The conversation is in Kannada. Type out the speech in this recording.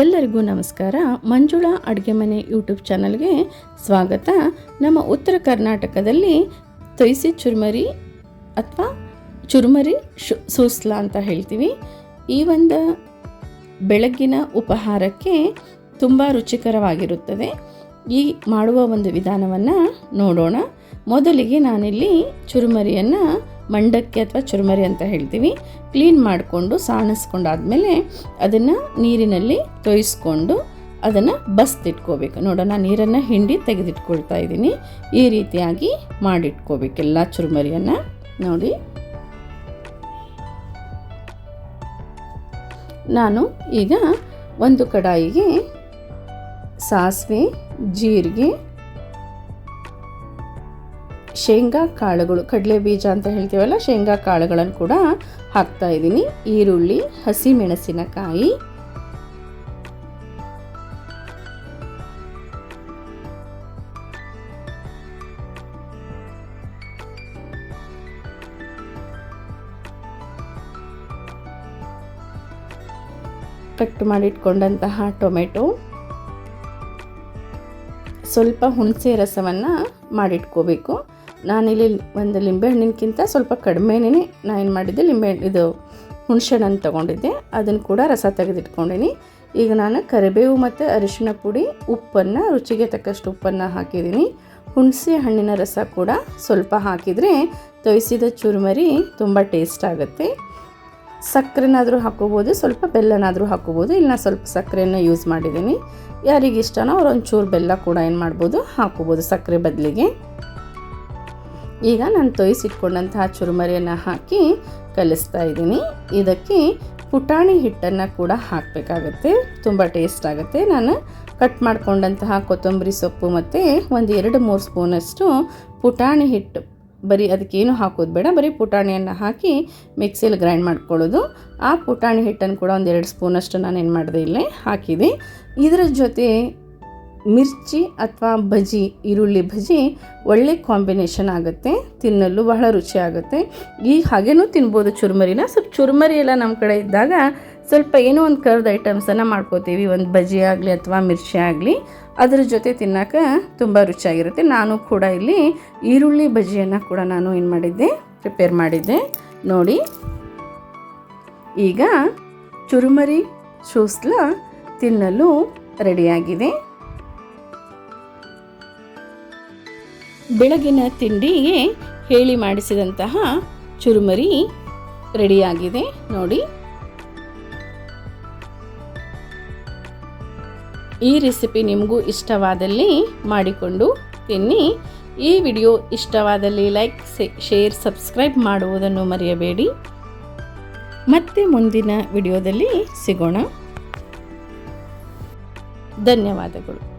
ಎಲ್ಲರಿಗೂ ನಮಸ್ಕಾರ. ಮಂಜುಳಾ ಅಡುಗೆ ಮನೆ ಯೂಟ್ಯೂಬ್ ಚಾನಲ್ಗೆ ಸ್ವಾಗತ. ನಮ್ಮ ಉತ್ತರ ಕರ್ನಾಟಕದಲ್ಲಿ ತೊಯ್ಸಿ ಚುರುಮರಿ ಅಥವಾ ಚುರುಮರಿ ಶು, ಸೂಸ್ಲಾ ಅಂತ ಹೇಳ್ತೀವಿ. ಈ ಒಂದು ಬೆಳಗ್ಗಿನ ಉಪಹಾರಕ್ಕೆ ತುಂಬ ರುಚಿಕರವಾಗಿರುತ್ತದೆ. ಈ ಮಾಡುವ ಒಂದು ವಿಧಾನವನ್ನು ನೋಡೋಣ. ಮೊದಲಿಗೆ ನಾನಿಲ್ಲಿ ಚುರುಮರಿಯನ್ನು ಮಂಡಕ್ಕಿ ಅಥವಾ ಚುರುಮರಿ ಅಂತ ಹೇಳ್ತೀವಿ. ಕ್ಲೀನ್ ಮಾಡಿಕೊಂಡು, ಸಾಣಿಸ್ಕೊಂಡಾದ್ಮೇಲೆ ಅದನ್ನು ನೀರಿನಲ್ಲಿ ತೊಯಿಸ್ಕೊಂಡು ಅದನ್ನು ಬಸ್ತಿಟ್ಕೋಬೇಕು. ನೋಡೋಣ, ನೀರನ್ನು ಹಿಂಡಿ ತೆಗೆದಿಟ್ಕೊಳ್ತಾ ಇದ್ದೀನಿ. ಈ ರೀತಿಯಾಗಿ ಮಾಡಿಟ್ಕೋಬೇಕು ಎಲ್ಲ ಚುರುಮರಿಯನ್ನು. ನೋಡಿ. ನಾನು ಈಗ ಒಂದು ಕಡಾಯಿಗೆ ಸಾಸಿವೆ, ಜೀರಿಗೆ ಶೇಂಗಾ ಕಾಳುಗಳು, ಕಡಲೆ ಬೀಜ ಅಂತ ಹೇಳ್ತೀವಲ್ಲ, ಶೇಂಗಾ ಕಾಳುಗಳನ್ನು ಕೂಡ ಹಾಕ್ತಾ ಇದ್ದೀನಿ. ಈರುಳ್ಳಿ ಹಸಿ ಮೆಣಸಿನಕಾಯಿ ಕಟ್ ಮಾಡಿಟ್ಕೊಂಡಂತಹ ಟೊಮೆಟೊ. ಸ್ವಲ್ಪ ಹುಣಸೆ ರಸವನ್ನು ಮಾಡಿಟ್ಕೋಬೇಕು. ನಾನಿಲ್ಲಿ ಒಂದು ಲಿಂಬೆಹಣ್ಣಿನಕ್ಕಿಂತ ಸ್ವಲ್ಪ ಕಡಿಮೆನೇ ನಾನು ಏನು ಮಾಡಿದ್ದೆ ಲಿಂಬೆಹಣ್ಣು ಇದು ಹುಣಸೆಹಣ್ಣನ್ನು ತೊಗೊಂಡಿದ್ದೆ. ಅದನ್ನು ಕೂಡ ರಸ ತೆಗೆದಿಟ್ಕೊಂಡಿನಿ. ಈಗ ನಾನು ಕರಿಬೇವು ಮತ್ತು ಅರಿಶಿಣ ಪುಡಿ, ಉಪ್ಪನ್ನು, ರುಚಿಗೆ ತಕ್ಕಷ್ಟು ಉಪ್ಪನ್ನು ಹಾಕಿದ್ದೀನಿ. ಹುಣಸೆ ಹಣ್ಣಿನ ರಸ ಕೂಡ ಸ್ವಲ್ಪ ಹಾಕಿದರೆ ತೊಯಿಸಿದ ಚುರುಮರಿ ತುಂಬ ಟೇಸ್ಟ್ ಆಗುತ್ತೆ. ಸಕ್ಕರೆನಾದರೂ ಹಾಕೋಬೋದು ಸ್ವಲ್ಪ ಬೆಲ್ಲನಾದರೂ ಹಾಕೋಬೋದು ಇಲ್ಲ ಸ್ವಲ್ಪ ಸಕ್ಕರೆಯನ್ನು ಯೂಸ್ ಮಾಡಿದ್ದೀನಿ. ಯಾರಿಗೆ ಇಷ್ಟನೋ ಅವ್ರು ಒಂಚೂರು ಬೆಲ್ಲ ಕೂಡ ಏನು ಮಾಡ್ಬೋದು ಹಾಕೋಬೋದು ಸಕ್ಕರೆ ಬದಲಿಗೆ. ಈಗ ನಾನು ತೊಯಿಸಿಟ್ಕೊಂಡಂತಹ ಚುರುಮರಿಯನ್ನು ಹಾಕಿ ಕಲಿಸ್ತಾ ಇದ್ದೀನಿ. ಇದಕ್ಕೆ ಪುಟಾಣಿ ಹಿಟ್ಟನ್ನು ಕೂಡ ಹಾಕಬೇಕಾಗತ್ತೆ. ತುಂಬ ಟೇಸ್ಟ್ ಆಗುತ್ತೆ. ನಾನು ಕಟ್ ಮಾಡಿಕೊಂಡಂತಹ ಕೊತ್ತಂಬರಿ ಸೊಪ್ಪು ಮತ್ತು ಒಂದು ಎರಡು ಮೂರು ಸ್ಪೂನಷ್ಟು ಪುಟಾಣಿ ಹಿಟ್ಟು. ಬರೀ ಅದಕ್ಕೇನು ಹಾಕೋದು ಬೇಡ. ಬರೀ ಪುಟಾಣಿಯನ್ನು ಹಾಕಿ ಮಿಕ್ಸಿಯಲ್ಲಿ ಗ್ರೈಂಡ್ ಮಾಡ್ಕೊಳ್ಳೋದು. ಆ ಪುಟಾಣಿ ಹಿಟ್ಟನ್ನು ಕೂಡ ಒಂದು ಎರಡು ಸ್ಪೂನಷ್ಟು ನಾನು ಏನು ಮಾಡಿದೆ ಇಲ್ಲೇ ಹಾಕಿದೆ. ಇದರ ಜೊತೆ ಮಿರ್ಚಿ ಅಥವಾ ಬಜಿ ಈರುಳ್ಳಿ ಬಜಿ ಒಳ್ಳೆ ಕಾಂಬಿನೇಷನ್ ಆಗುತ್ತೆ, ತಿನ್ನಲು ಬಹಳ ರುಚಿ ಆಗುತ್ತೆ. ಈ ಹಾಗೇನೂ ತಿನ್ಬೋದು ಚುರುಮರಿನ. ಸ್ವಲ್ಪ ಚುರುಮರಿ ಎಲ್ಲ ನಮ್ಮ ಕಡೆ ಇದ್ದಾಗ ಸ್ವಲ್ಪ ಏನೋ ಒಂದು ಕರ್ದ ಐಟಮ್ಸನ್ನು ಮಾಡ್ಕೋತೀವಿ. ಒಂದು ಬಜಿ ಆಗಲಿ ಅಥವಾ ಮಿರ್ಚಿ ಆಗಲಿ. ಅದರ ಜೊತೆ ತಿನ್ನೋಕೆ ತುಂಬ ರುಚಿಯಾಗಿರುತ್ತೆ ನಾನು ಕೂಡ ಇಲ್ಲಿ ಈರುಳ್ಳಿ ಬಜಿಯನ್ನು ಕೂಡ ನಾನು ಏನು ಮಾಡಿದ್ದೆ ಪ್ರಿಪೇರ್ ಮಾಡಿದ್ದೆ. ನೋಡಿ. ಈಗ ಚುರುಮರಿ ಶೂಸ್ಲ ತಿನ್ನಲು ರೆಡಿಯಾಗಿದೆ ಬೆಳಗಿನ ತಿಂಡಿಗೆ ಹೇಳಿ ಮಾಡಿಸಿದಂತಹ ಚುರುಮರಿ ರೆಡಿಯಾಗಿದೆ. ನೋಡಿ. ಈ ರೆಸಿಪಿ ನಿಮಗೂ ಇಷ್ಟವಾದಲ್ಲಿ ಮಾಡಿಕೊಂಡು ತಿನ್ನಿ. ಈ ವಿಡಿಯೋ ಇಷ್ಟವಾದಲ್ಲಿ ಲೈಕ್ ಶೇರ್, ಸಬ್ಸ್ಕ್ರೈಬ್ ಮಾಡುವುದನ್ನು ಮರೆಯಬೇಡಿ. ಮತ್ತೆ ಮುಂದಿನ ವಿಡಿಯೋದಲ್ಲಿ ಸಿಗೋಣ. ಧನ್ಯವಾದಗಳು.